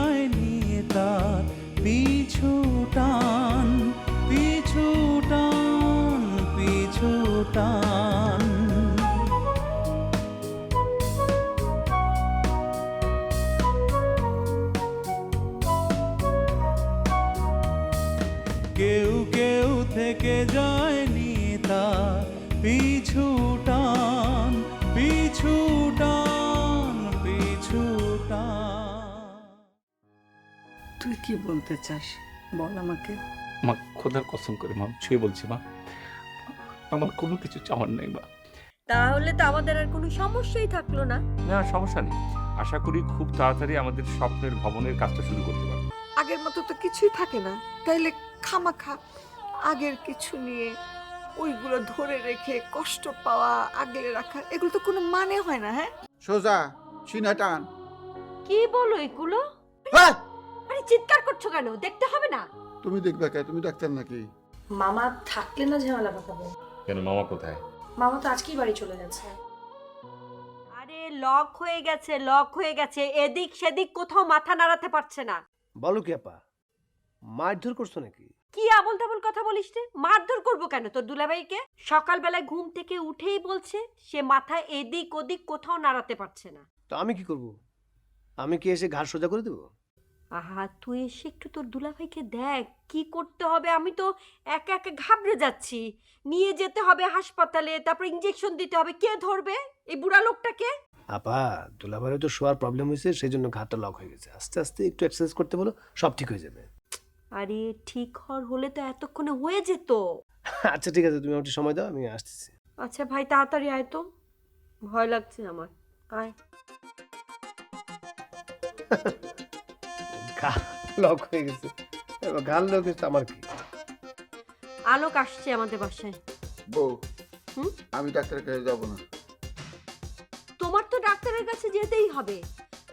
যায় নিয়ে তার পিছু টান পিছু টান পিছু টান। কি বলতে চাস? বল আমাকে। মা খোদার কসম করে মা ছুঁয়ে বলছি মা। আমার কোনো কিছু চাওয়ার নেই মা। তাহলে তো আমাদের আর কোনো সমস্যাই থাকল না। না সমস্যা নেই। আশা করি খুব তাড়াতাড়ি আমাদের স্বপ্নের ভবনের কাজটা শুরু করতে পারব। আগের মতো তো কিছুই থাকে না। তাইলে খামাখা আগের কিছু নিয়ে ওইগুলো ধরে রেখে কষ্ট পাওয়া আগলে রাখা এগুলো তো কোনো মানে হয় না হ্যাঁ? সোজা সিনা টান। কি বলো এগুলো? হ্যাঁ! আরে চিৎকার করছ কেন? দেখতে হবে না। তুমি দেখবে কে তুমি ডাক্তার নাকি? মামা থাকলে না ঝামেলা পাকাবো। কেন মামা কোথায়? মামা তো আজকেই বাড়ি চলে গেছে। আরে লক হয়ে গেছে লক হয়ে গেছে। এদিক সেদিক কোথাও মাথা নাড়াতে পারছে না। বলো কি আপা? মারধর করছ নাকি? কি আবল তাবল কথা বলিস রে? মারধর করব কেন তোর দুলাভাইকে? সকালবেলায় ঘুম থেকে উঠেই বলছে সে মাথা এদিক ওদিক কোথাও নাড়াতে পারছে না। তো আমি কি করব? আমি কি এসে ঘাড় সোজা করে দেবো? আহা তুই এসে একটু তোর দুলাভাইকে দেখ কি করতে হবে? আমি তো একা একা ঘাবড়ে যাচ্ছি। নিয়ে যেতে হবে হাসপাতালে তারপর ইঞ্জেকশন দিতে হবে। কে ধরবে? এই বুড়া লোকটাকে? আপা দুলাভারে তো শোয়ার প্রবলেম হয়েছে সেই জন্য ঘাটটা লক হয়ে গেছে। আস্তে আস্তে একটু এক্সারসাইজ করতে বলো সব ঠিক হয়ে যাবে। আরে ঠিক হওয়ার হলে তো এতক্ষণে হয়ে যেত। আচ্ছা ঠিক আছে তুমি একটু সময় দাও আমি আসতেছি। আচ্ছা ভাই তাড়াতাড়ি আয় তো। ভয় লাগছে আমার। আয়। লক হয়ে গেছে। এবার লক হয়েছে আমার কি? আলোক আসছে আমাদের বাসায়। বউ হুম? আমি ডাক্তারের কাছে যাব না। তোমার তো ডাক্তারের কাছে যেতেই হবে।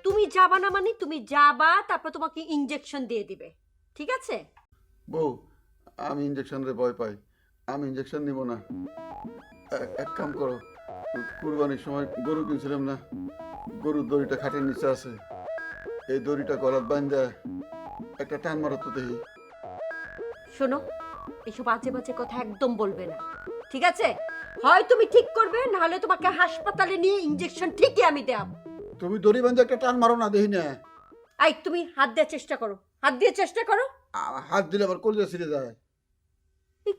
তুমি যাবা না মানে তুমি যাবা তারপর তোমাকে ইঞ্জেকশন দিয়ে দিবে। ঠিক আছে? বউ আমি ইঞ্জেকশনের ভয় পাই। আমি ইঞ্জেকশন নিব না। এক কাম করো কুরবানির সময় গরু কিনছিলাম না। গরুর দড়িটা খাটের নিচে আছে। এই দড়িটা গলাত বান্ধা একটা টান মারো তো দেখি। শোনো এসব বাজে বাজে কথা একদম বলবে না। ঠিক আছে? হয় তুমি ঠিক করবে নাহলে তোমাকে হাসপাতালে নিয়ে ইঞ্জেকশন ঠিকই আমি দেব তুমি দড়ি বান্ধে একটা টান মারো না দেখি না। আই তুমি হাত দেওয়ার চেষ্টা করো। হাত দিয়ে চেষ্টা করো। হাত দিলে আবার কলিজা ছিঁড়ে যায়।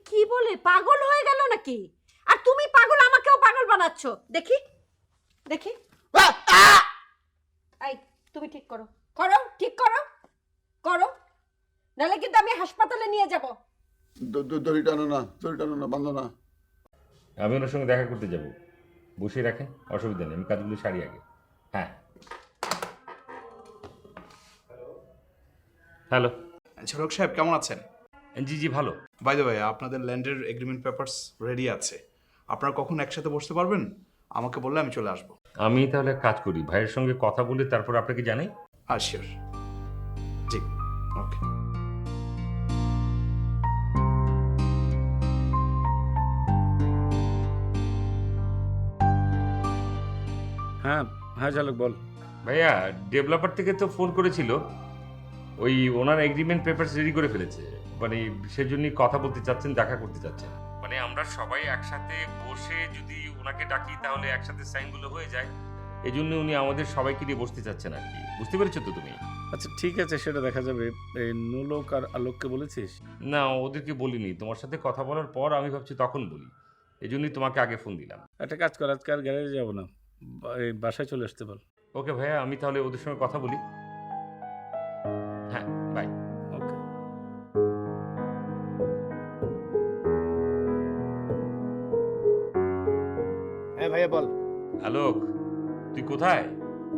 কি বলে? পাগল হয়ে গেল নাকি? আর তুমি পাগল আমাকেও পাগল বানাচ্ছ। দেখি দেখি। আই তুমি ঠিক করো। করো ঠিক করো করো। নাহলে কিন্তু আমি হাসপাতালে নিয়ে যাব। দড়ি টানো না দড়ি টানো না বান্ধো না। আমি ওনার সঙ্গে দেখা করতে যাব। বসিয়ে রাখেন অসুবিধা নেই আমি কাজগুলো সারি আগে। হ্যাঁ। হ্যালো। ঝরক সাহেব কেমন আছেন? জি জি ভালো। বাই দ্য ওয়ে আপনাদের ল্যান্ডের এগ্রিমেন্ট পেপারস রেডি আছে। আপনারা কখন একসাথে বসতে পারবেন? আমাকে বললে আমি চলে আসব। আমি তাহলে কাজ করি ভাইয়ের সঙ্গে কথা বলে তারপর আপনাকে জানাই। আর শিওর জি ওকে হ্যাঁ হ্যাঁ চালক বল। ভাইয়া ডেভেলপার থেকে তো ফোন করেছিল। ওই ওনার এগ্রিমেন্ট পেপারস রেডি করে ফেলেছে। মানে সেজন্যই কথা বলতে চাচ্ছেন দেখা করতে চাচ্ছেন। মানে আমরা সবাই একসাথে বসে যদি ওনাকে ডাকি তাহলে একসাথে সাইনগুলো হয়ে যায়। এই জন্য উনি আমাদের সবাইকে নিয়ে বসতে চাচ্ছেন আর কি। বুঝতে পেরেছ তো তুমি? আচ্ছা ঠিক আছে সেটা দেখা যাবে। এই নুলোক আর আলোককে বলেছিস? না ওদেরকে বলিনি। তোমার সাথে কথা বলার পর আমি ভাবছি তখন বলি। এই জন্যই তোমাকে আগে ফোন দিলাম। একটা কাজ কর আজকে আর গ্যারেজে যাব না। বা- এই বাসায় চলে আসতে বল। ওকে ভাইয়া আমি তাহলে ওদের সঙ্গে কথা বলি। হ্যাঁ বাই ওকে। হ্যাঁ ভাইয়া বল। আলোক। তুই কোথায়?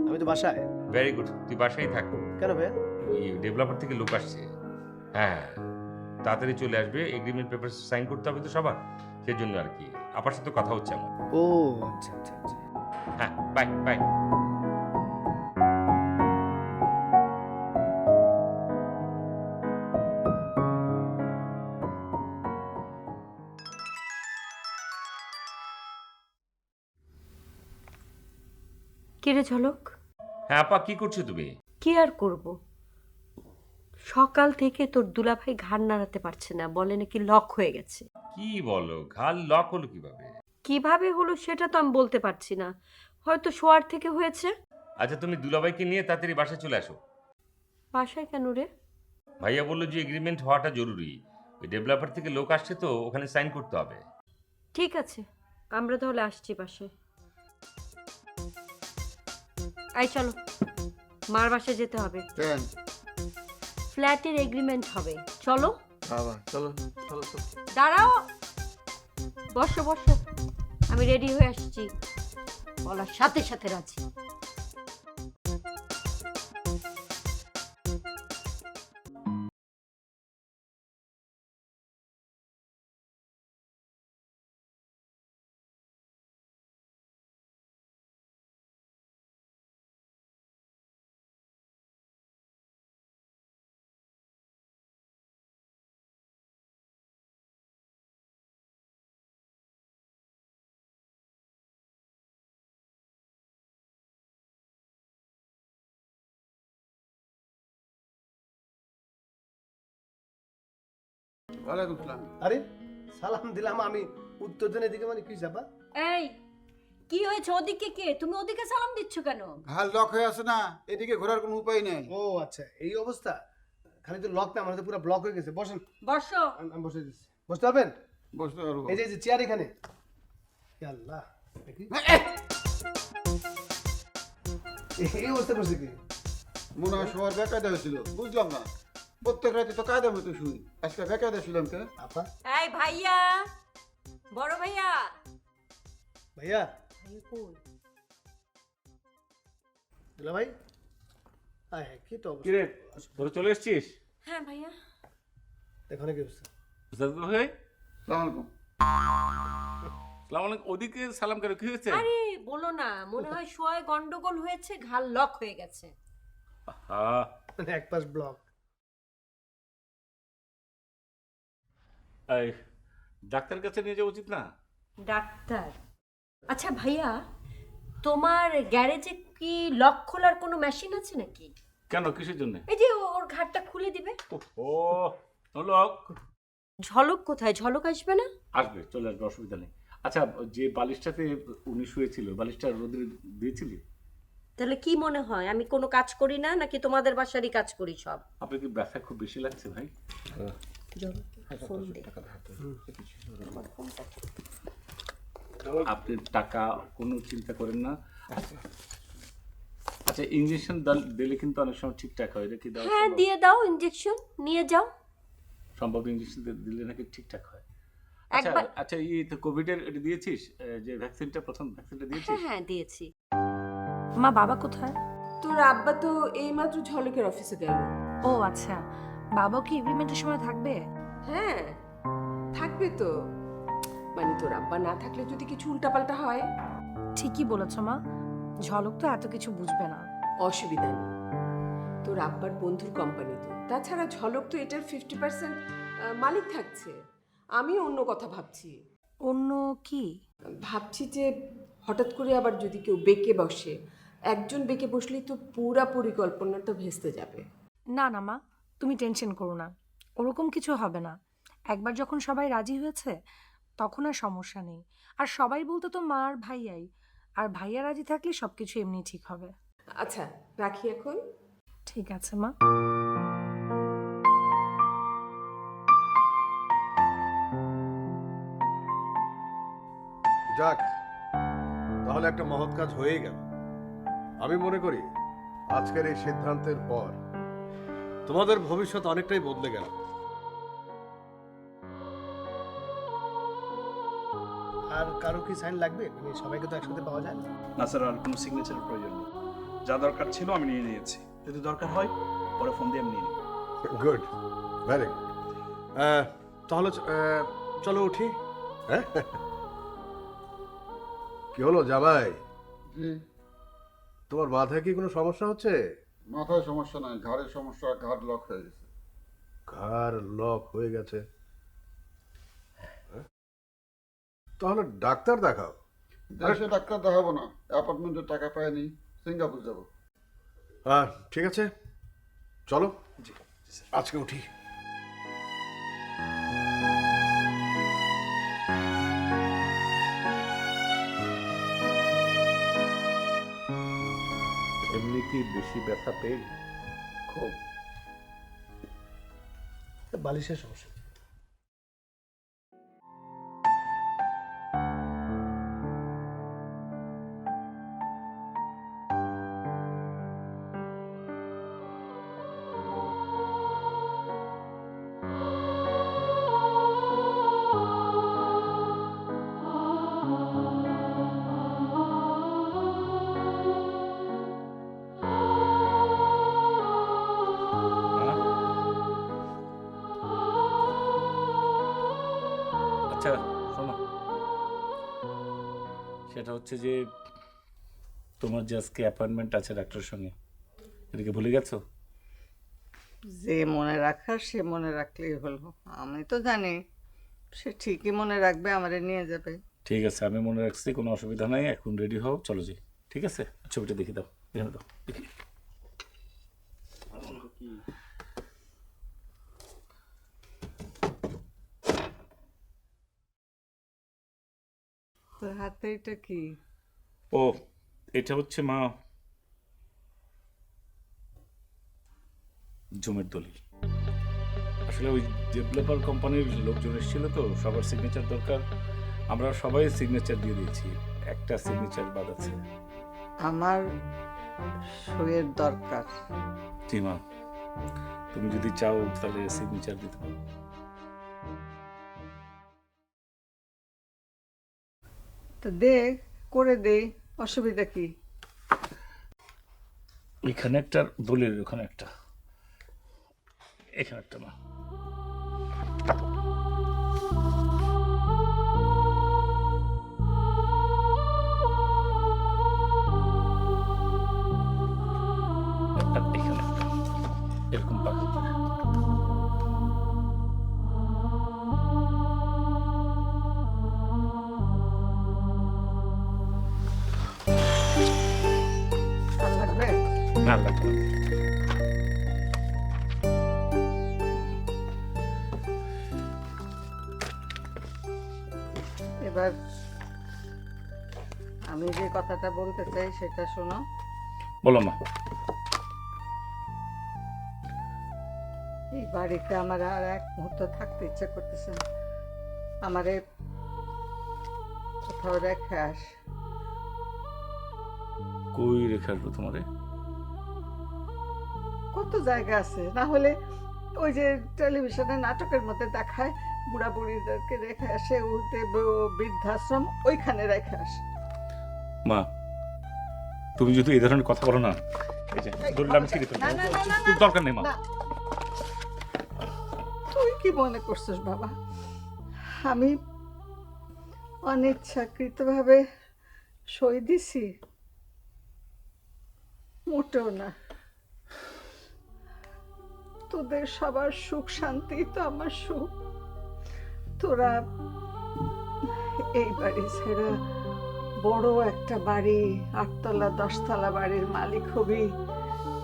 আমি তো বাসায়। ভেরি গুড তুই বাসায় থাক। কেন ভাইয়া? ওই ডেভেলপার থেকে লোক আসছে। হ্যাঁ তাড়াতাড়ি চলে আসবে এগ্রিমেন্ট পেপার সাইন করতে হবে তো সবার। সেই জন্য আর কি। আপার সাথে কথা হচ্ছে আমার। ও আচ্ছা আচ্ছা আচ্ছা। হ্যাঁ বাই বাই কিরে ঝলক? হ্যাঁ আপা কি করছ তুমি? কি আর করব? সকাল থেকে তোর দুলাভাই ঘাড় নাড়াতে পারছে না বলে নাকি লক হয়ে গেছে। কি বলো ঘাল লক হলো কীভাবে? কীভাবে হলো সেটা তো আমি বলতে পারছি না। হয়তো শোয়ার থেকে হয়েছে। আচ্ছা তুমি দুলাভাইকে নিয়ে তাড়াতাড়ি বাসায় চলে আসো। বাসায় কেন রে? ভাইয়া বলল যে এগ্রিমেন্ট হওয়াটা জরুরি। ওই ডেভেলপার থেকে লোক আসছে তো ওখানে সাইন করতে হবে। ঠিক আছে আমরা তাহলে আসছি বাসায়। আই চলো। মার বাসায় যেতে হবে। কেন ফ্ল্যাটের এগ্রিমেন্ট হবে। চলো। বাবা চলো চলো চলো। দাঁড়াও। বসো বসো। আমি রেডি হয়ে আসছি। বলার সাথে সাথে রাজি। ওয়ালাইকুম সালাম। আরে সালাম দিলাম আমি। উত্তর দেন এদিকে মানে কি যাবা এই কি হয়েছে ওদিকে কে? তুমি ওদিকে সালাম দিচ্ছ কেন? ঘাল লক হয়ে আছে না এদিকে ঘোরার কোনো উপায় নেই। ও আচ্ছা এই অবস্থা? খালি তো লক না আমার তো পুরো ব্লক হয়ে গেছে। বসেন। বসো। আমি আমি বসে দিচ্ছি। বসতে পারবেন? বসতে পারব। এই যে এই যে চেয়ার এখানে। হে আল্লাহ দেখি। এই অবস্থা করছে কি? মনে হয় সবার বেকায়দা হয়েছিল বুঝলাম না। প্রত্যেক রাতে তো কায়দা মতো শুই। আজকে বেকায়দা ছিলাম কে আপা। এই ভাইয়া বড় ভাইয়া। ভাইয়া। দুলা ভাই। আয় হ্যাঁ কি তো অবস্থা? কিরে তোরা চলে এসছিস? হ্যাঁ ভাইয়া। দেখো না কি অবস্থা। সাদুল ভাই। সালাম আলাইকুম। সালাম আলাইকুম। ওদিকে সালাম করে কি হয়েছে? আরে বলো না মনে হয় শোয়ায় গন্ডগোল হয়েছে ঘাল লক হয়ে গেছে। হ্যাঁ মানে এক পাশ ব্লক এই ডাক্তারের কাছে নিয়ে যাওয়া উচিত না? ডাক্তার। আচ্ছা ভাইয়া তোমার গ্যারেজে কি লক খোলার কোনো মেশিন আছে নাকি? কেন কিসের জন্য? এই যে ও- ওর ঘাটটা খুলে দিবে। ও লোক। ঝলক কোথায়? ঝলক আসবে না? আসবে চলে আসবে অসুবিধা নেই। আচ্ছা যে বালিশটাতে উনি শুয়েছিল বালিশটা রোদে দিয়েছিলি? তাহলে কি মনে হয় আমি কোনো কাজ করি না নাকি তোমাদের বাসারই কাজ করি সব? আপনার কি ব্যথা খুব বেশি লাগছে ভাই? ফোন আপনি টাকা কোনো চিন্তা করেন না। আচ্ছা। ইঞ্জেকশন দিলে কিন্তু অনেক সময় ঠিকঠাক হয়। কি দেওয়া হ্যাঁ দিয়ে দাও ইঞ্জেকশন নিয়ে যাও। সম্ভব ইঞ্জেকশন দিলে নাকি ঠিকঠাক হয়? আচ্ছা আচ্ছা এই তো কোভিডের এটা দিয়েছিস? যে ভ্যাকসিনটা প্রথম ভ্যাকসিনটা দিয়েছিস? হ্যাঁ হ্যাঁ দিয়েছি। মা বাবা কোথায়? তোর আব্বা তো এইমাত্র ঝলকের অফিসে গেল। ও আচ্ছা। বাবা কি এগ্রিমেন্টের সময় থাকবে? হ্যাঁ থাকবে তো। মানে তোর আব্বা না থাকলে যদি কিছু উল্টাপাল্টা হয়? ঠিকই বলেছ মা। ঝলক তো এত কিছু বুঝবে না। অসুবিধা নেই। তোর আব্বার বন্ধুর কোম্পানি তো। তাছাড়া ঝলক তো এটার ফিফটি পার্সেন্ট মালিক থাকছে। আমি অন্য কথা ভাবছি। অন্য কি? ভাবছি যে হঠাৎ করে আবার যদি কেউ বেঁকে বসে একজন বেঁকে বসলেই তো পুরা পরিকল্পনাটা ভেস্তে যাবে। না না মা তুমি টেনশন করো না। ওরকম কিছু হবে না। একবার যখন সবাই রাজি হয়েছে তখন আর সমস্যা নেই। আর সবাই বলতে তো মা আর ভাইয়াই আর ভাইয়া রাজি থাকলে সব কিছু এমনি ঠিক হবে। আচ্ছা রাখি এখন। ঠিক আছে মা। যাক তাহলে একটা মহৎ কাজ হয়েই গেল। আমি মনে করি আজকের এই সিদ্ধান্তের পর তোমাদের ভবিষ্যৎ অনেকটাই বদলে গেল। কারও কি সাইন লাগবে? মানে সবাইকে তো একসাথে পাওয়া যায় না। না স্যার আর কোনো সিগনেচারের প্রয়োজন নেই। যা দরকার ছিল আমি নিয়ে নিয়েছি। যদি দরকার হয় পরে ফোন দিয়ে আমি নিয়ে নিব। গুড ভেরি গুড তাহলে আহ, চলো উঠি। হ্যাঁ? কি হলো জামাই? জি তোমার মাথায় কি কোনো সমস্যা হচ্ছে? মাথায় সমস্যা নাই ঘাড়ের সমস্যা ঘাড় লক হয়ে গেছে। ঘাড় লক হয়ে গেছে হ্যাঁ? তাহলে ডাক্তার দেখাও। দেশে ডাক্তার দেখাবো না অ্যাপার্টমেন্টের টাকা পাইনি সিঙ্গাপুর যাব। হ্যাঁ ঠিক আছে চলো। আজকে উঠি। এমনি কি বেশি ব্যথা পেয়ে? খুব। বালিশের সমস্যা। সেটা হচ্ছে যে তোমার যে আজকে অ্যাপয়েন্টমেন্ট আছে ডাক্তারের সঙ্গে এটাকে ভুলে গেছো? যে মনে রাখার সে মনে রাখলেই হলো আমি তো জানি সে ঠিকই মনে রাখবে আমারে নিয়ে যাবে। ঠিক আছে আমি মনে রাখছি কোনো অসুবিধা নাই এখন রেডি হও চলো যাই ঠিক আছে? ছবিটা দেখে দাও এখানে দাও দেখি। তোর হাতে এটা কি? ও এটা হচ্ছে মা জমির দলিল। আসলে ওই ডেভেলপার কোম্পানির লোকজন এসেছিল তো সবার সিগনেচার দরকার। আমরা সবাই সিগনেচার দিয়ে দিয়েছি একটা সিগনেচার বাদ আছে। আমার সইয়ের দরকার। জি মা তুমি যদি চাও তাহলে সিগনেচার দিতে পারো। তো দেখ করে দে অসুবিধা কি? এখানে একটা দলিল ওখানে একটা। এখানে একটা মা কথাটা বলতে চাই সেটা শোনো। বলো মা। এই বাড়িতে আমার আর এক মুহূর্ত থাকতে ইচ্ছে করতেছে না। আমারে কোথাও রেখে আস। কই রেখে আসব তোমারে? কত জায়গা আছে না হলে ওই যে টেলিভিশনে নাটকের মধ্যে দেখায় বুড়া বুড়িদেরকে রেখে আসে উঠে বৃদ্ধাশ্রম ওইখানে রেখে আসে। মা তুমি যদি এই ধরনের কথা বলো না এই যে ছিঁড়ে ফেলব। দরকার নেই মা। তুই কি মনে করছিস বাবা? আমি অনিচ্ছাকৃতভাবে সই দিছি? মোটেও না। তোদের সবার সুখ শান্তি তো আমার সুখ। তোরা এই বাড়ি ছেড়ে বড় একটা বাড়ি, আটতলা, দশতলা বাড়ির মালিক হবি।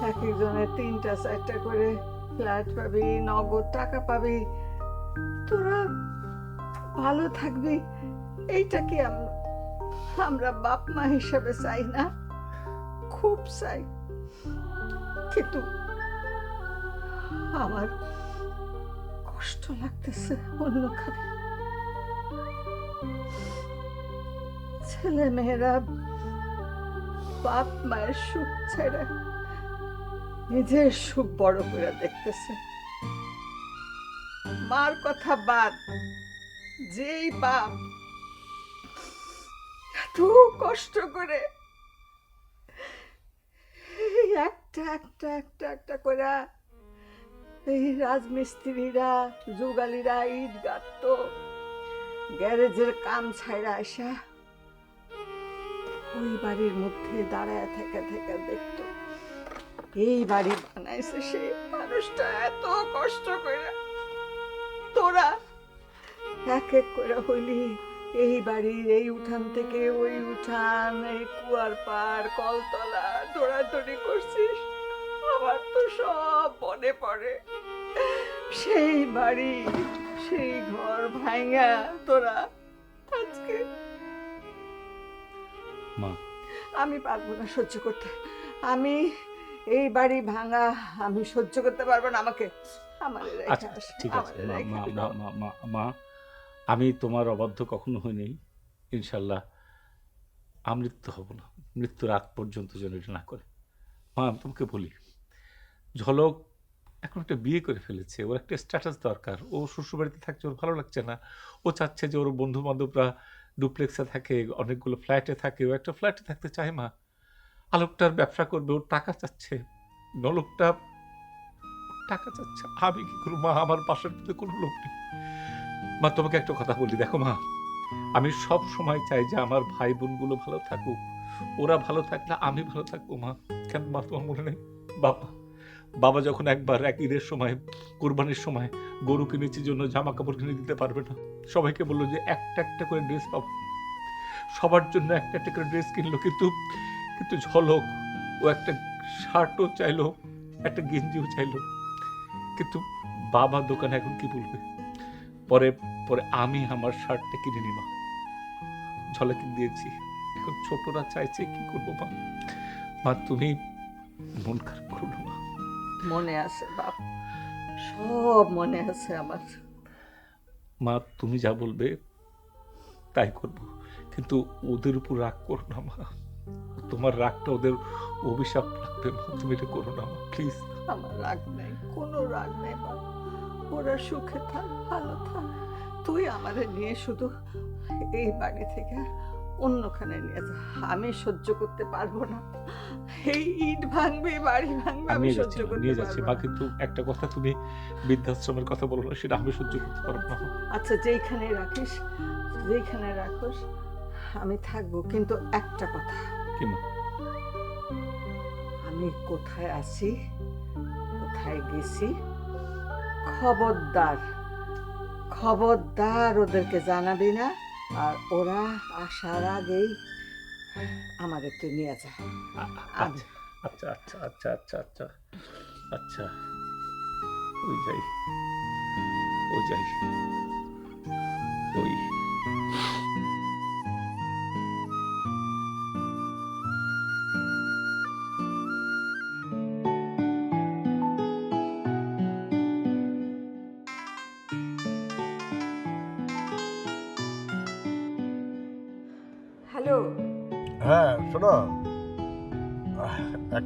এক একজনের তিনটা, চারটা করে ফ্ল্যাট পাবি, নগদ টাকা পাবি। তোরা ভালো থাকবি। এইটা কি আম- আমরা বাপ মা হিসেবে চাই না? খুব চাই। কিন্তু আমার কষ্ট লাগতেছে অন্য অন্যখানে। ছেলে মেয়েরা বাপ মায়ের সুখ ছেড়ে নিজের সুখ বড় করে দেখতেছে। মার কথা বাদ, যেই বাপ এত কষ্ট করে একটা একটা একটা একটা করে এই রাজমিস্ত্রিরা, যুগালিরা ইট গাঁথত গ্যারেজের কাম ছাইরা আসা ওই বাড়ির মধ্যে দাঁড়ায় থেকে থেকে দেখতো। এই বাড়ি বানাইছে সেই মানুষটা এত কষ্ট করে। তোরা এক এক করে হইলি এই বাড়ির এই উঠান থেকে ওই উঠান, এই কুয়ার পাড়, কলতলা, দৌড়াদৌড়ি করছিস। আমার তো সব মনে পড়ে। সেই বাড়ি, সেই ঘর ভাঙা তোরা আজকে মা। আমি পারব না সহ্য করতে। আমি এই বাড়ি ভাঙা আমি সহ্য করতে পারব না আমাকে আমার আচ্ছা ঠিক আছে মা মা মা মা মা মা আমি তোমার অবাধ্য কখনো হইনি। ইনশাল্লাহ আমৃত্যু হব না। মৃত্যুর আগ পর্যন্ত যেন এটা না করে। মা আমি তোমাকে বলি ঝলক এখন একটা বিয়ে করে ফেলেছে। ওর একটা স্ট্যাটাস দরকার। ও শ্বশুরবাড়িতে থাকছে ওর ভালো লাগছে না। ও চাচ্ছে যে ওর বন্ধু বান্ধবরা ডুপ্লেক্সে থাকে, অনেকগুলো ফ্ল্যাটে থাকে, ও একটা ফ্ল্যাটে থাকতে চায় মা। আলোকটার ব্যবসা করবে, ওর টাকা চাচ্ছে। নলকটা টাকা চাচ্ছে। আমি কি করব মা? আমার পাশের মধ্যে কোনো লোক নেই। মা, তোমাকে একটা কথা বলি। দেখো মা, আমি সব সময় চাই যে আমার ভাই বোনগুলো ভালো থাকুক। ওরা ভালো থাকলে আমি ভালো থাকব মা। কেন মা, তোমার মনে নেই? বাবা। বাবা যখন একবার এক ঈদের সময়, কোরবানির সময় গরু কিনেছি জন্য জামা কাপড় কিনে দিতে পারবে না, সবাইকে বলল যে একটা একটা করে ড্রেস পাবো সবার জন্য একটা একটা করে ড্রেস কিনলো, কিন্তু কিন্তু ঝলক, ও একটা শার্টও চাইলো, একটা গেঞ্জিও চাইলো। কিন্তু বাবা দোকানে এখন কি বলবে? পরে পরে আমি আমার শার্টটা কিনে মা। ঝলকে দিয়েছি। এখন ছোটরা চাইছে কি করব মা? মা, তুমি মন খারাপ করো না মনে আছে বাপ। সব মনে আছে আমার। মা তুমি যা বলবে তাই করব। কিন্তু ওদের উপর রাগ করো না মা। তোমার রাগটা ওদের অভিশাপ লাগবে মা। তুমি এটা করো না মা প্লিজ। আমার রাগ নেই কোনো রাগ নেই মা। ওরা সুখে থাক ভালো থাক। তুই আমাদের নিয়ে শুধু এই বাড়ি থেকে অন্যখানে নিয়ে যা। আমি সহ্য করতে পারব না। এই ইট ভাঙবে বাড়ি ভাঙবে আমি সহ্য করতে নিয়ে যাচ্ছি। না। কিন্তু একটা কথা তুমি বৃদ্ধাশ্রমের কথা বলো না সেটা আমি সহ্য করতে পারব না। আচ্ছা যেইখানে রাখিস যেইখানে রাখোস আমি থাকব। কিন্তু একটা কথা। কি মা? আমি কোথায় আছি কোথায় গেছি? খবরদার খবরদার ওদেরকে জানাবি না? আর ওরা আসার আগেই আমাদের তো নিয়ে যায়। আ- আচ্ছা আচ্ছা আচ্ছা আচ্ছা আচ্ছা আচ্ছা। ওই যাই ওই যাই। ওই।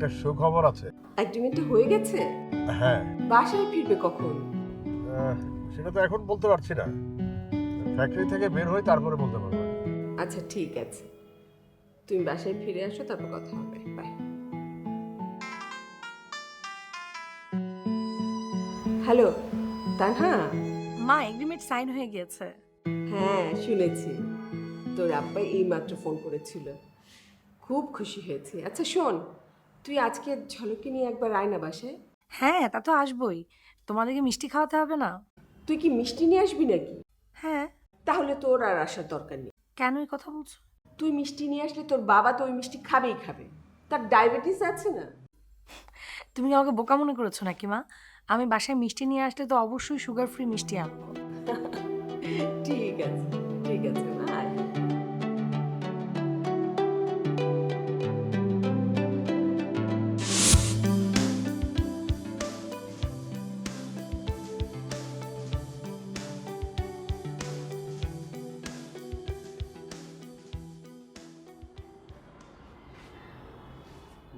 একটা সুখবর আছে। এগ্রিমেন্টটা হয়ে গেছে? হ্যাঁ। বাসায় ফিরবে কখন? সেটা তো এখন বলতে পারছি না। ফ্যাক্টরি থেকে বের হয়ে তারপরে বলতে পারব। আচ্ছা ঠিক আছে। তুমি বাসায় ফিরে আসো তারপর কথা হবে। Bye hello Tanha? মা এগ্রিমেন্ট সাইন হয়ে গিয়েছে। হ্যাঁ শুনেছি। তোর আব্বা এইমাত্র ফোন করেছিল। খুব খুশি হয়েছি। আচ্ছা শোন তুই আজকে ঝলকে নিয়ে একবার আয় না বাসায়। হ্যাঁ তা তো আসবই। তোমাদেরকে মিষ্টি খাওয়াতে হবে না? তুই কি মিষ্টি নিয়ে আসবি নাকি? হ্যাঁ। তাহলে তোর আর আসার দরকার নেই। কেন এই কথা বলছো? তুই মিষ্টি নিয়ে আসলে তোর বাবা তো ওই মিষ্টি খাবেই খাবে। তার ডায়াবেটিস আছে না? তুমি কি আমাকে বোকা মনে করেছ নাকি মা? আমি বাসায় মিষ্টি নিয়ে আসলে তো অবশ্যই সুগার ফ্রি মিষ্টি আনব। ঠিক আছে ঠিক আছে আয়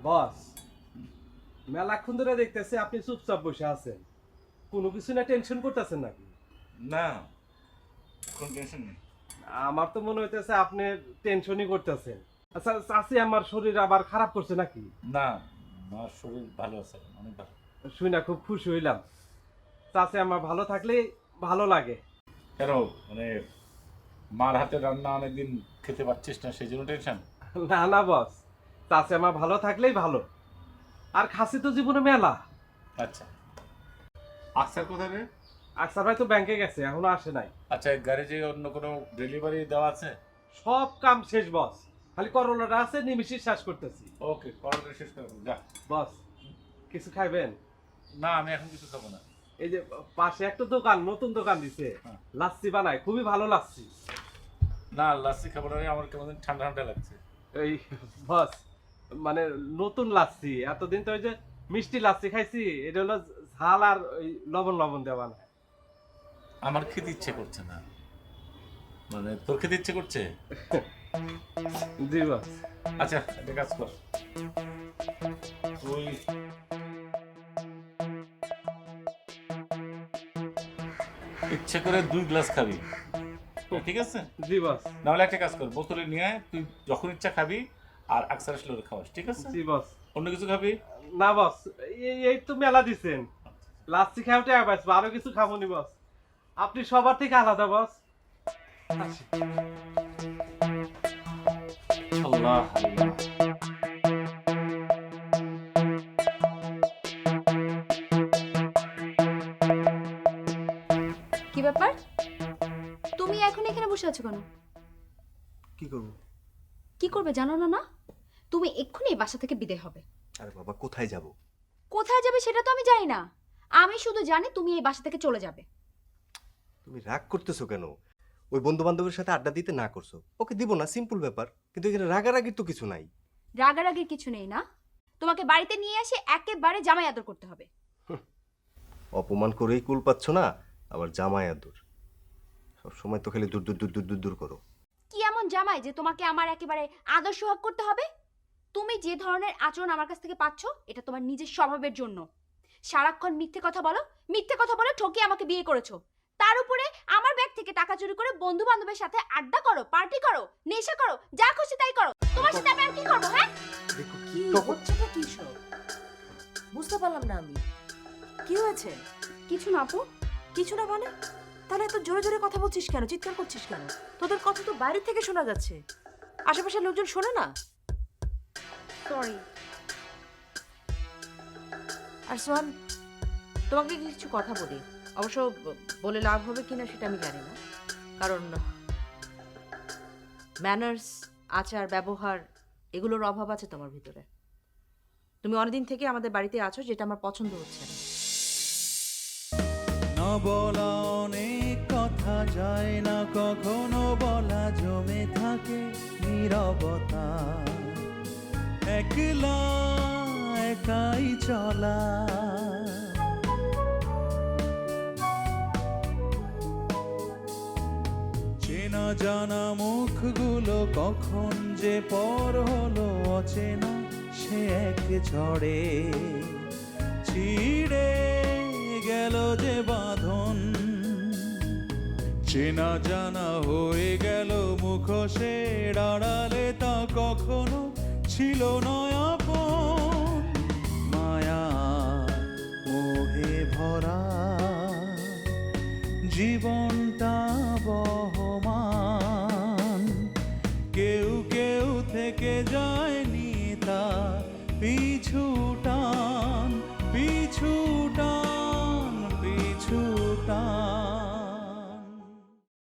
বস মেলাক্ষণ ধরে দেখতেছে আপনি চুপচাপ বসে আছেন। কোনো কিছু না টেনশন করতেছেন নাকি? না কোন টেনশন নেই। আমার তো মনে হইতেছে আপনি টেনশনই করতেছেন। আচ্ছা আমার শরীর আবার খারাপ করছে নাকি? না মার শরীর ভালো আছে অনেক ভালো। খুব খুশি হইলাম। চাচি আমার ভালো থাকলেই ভালো লাগে। কেন? মানে মার হাতে রান্না অনেকদিন খেতে পারছিস না সেই জন্য টেনশন না না বস। চাচি আমার ভালো থাকলেই ভালো। আর খাসি তো জীবনে মেলা। আচ্ছা। আকসার কোথায় রে? আকসার ভাই তো ব্যাংকে গেছে এখনও আসে নাই। আচ্ছা গ্যারেজে অন্য কোনো ডেলিভারি দেওয়া আছে? সব কাম শেষ বস খালি করলাটা আছে নিমিশে শেষ করতেছি। ওকে পড়াটা শেষ করে যা। বস কিছু খাইবেন? না আমি এখন কিছু খাব না। এই যে পাশে একটা দোকান নতুন দোকান দিছে। হ্যাঁ। লাচ্ছি বানায় খুবই ভালো লাচ্ছি। না লাচ্ছি খাব না আমার কেমন ঠান্ডা ঠান্ডা লাগছে। এই বস মানে নতুন লাচ্ছি এতদিন তো ওই যে মিষ্টি লাচ্ছি খাইছি এটা হলো ঝাল আর ওই লবণ লবণ দেওয়া না আমার খেতে ইচ্ছে করছে না। মানে তোর খেতে ইচ্ছে করছে? জি বস। আচ্ছা একটা কাজ কর। তুই ইচ্ছে করে দুই গ্লাস খাবি। ঠিক আছে? জি বস। নাহলে একটা কাজ কর বোতলে নিয়ে তুই যখন ইচ্ছা খাবি আর আকসার আসলে ওরে খাওয়াস ঠিক আছে? জি বস অন্য কিছু খাবি? না বস এই তো মেলা দিছেন। লাচ্ছি খাওয়াতে আবার আরও কিছু খাব নি বস আপনি সবার থেকে আলাদা বস আল্লাহ আল্লাহ। কি ব্যাপার? তুমি এখন এখানে বসে আছো কেন? কি করব? কি করবে জানো না না তুমি এক্ষুনি এই বাসা থেকে বিদায় হবে। আরে বাবা কোথায় যাব? কোথায় যাবে সেটা তো আমি জানি না। আমি শুধু জানি তুমি এই বাসা থেকে চলে যাবে। তুমি রাগ করতেছো কেন? ওই বন্ধু বান্ধবের সাথে আড্ডা দিতে না করছ। ওকে দিব না সিম্পল ব্যাপার। কিন্তু এখানে রাগারাগির তো কিছু নাই। রাগারাগির কিছু নেই না। তোমাকে বাড়িতে নিয়ে এসে একেবারে জামাই আদর করতে হবে। অপমান করেই কুল পাচ্ছ না আবার জামাই আদর। সব সময় তো খালি দূর দূর দূর দূর দূর করো। কি এমন জামাই যে তোমাকে আমার একেবারে আদর সোহাগ করতে হবে? তুমি যে ধরনের আচরণ আমার কাছ থেকে পাচ্ছ এটা তোমার নিজের স্বভাবের জন্য। সারাক্ষণ মিথ্যে কথা বলো মিথ্যে কথা বলে ঠকিয়ে আমাকে বিয়ে করেছ। তার উপরে আমার ব্যাগ থেকে টাকা চুরি করে বন্ধু বান্ধবের সাথে আড্ডা করো পার্টি করো নেশা করো যা খুশি তাই করো। তোমার সাথে আমি আর কি করব হ্যাঁ? দেখো কি হচ্ছেটা কি সব? বুঝতে পারলাম না আমি। কি হয়েছে? কিছু না আপু। কিছু না মানে? তাহলে এত জোরে জোরে কথা বলছিস কেন? চিৎকার করছিস কেন? তোদের কথা তো বাইরে থেকে শোনা যাচ্ছে। আশেপাশের লোকজন শোনে না? সরি আর সোহান তোমাকে কিছু কথা বলি। অবশ্য বলে লাভ হবে কিনা সেটা আমি জানি না। কারণ ম্যানার্স আচার, ব্যবহার, এগুলোর অভাব আছে তোমার ভিতরে। তুমি অনেকদিন থেকে আমাদের বাড়িতে আছো, যেটা আমার পছন্দ হচ্ছে না বলা অনেক কথা যায় না, কখনো বলা জমে থাকে নীরবতা। একলা একাই চলা। চেনা জানা মুখগুলো কখন যে পর হলো অচেনা, সে এক ঝড়ে। ছিড়ে গেল যে বাঁধন, চেনা জানা হয়ে গেল মুখোশে আড়ালে তা কখনো ছিল নয়াপন মায়া মোহে ভরা। জীবনটা বহমান কেউ কেউ থেকে যায়নি তা পিছুটান পিছু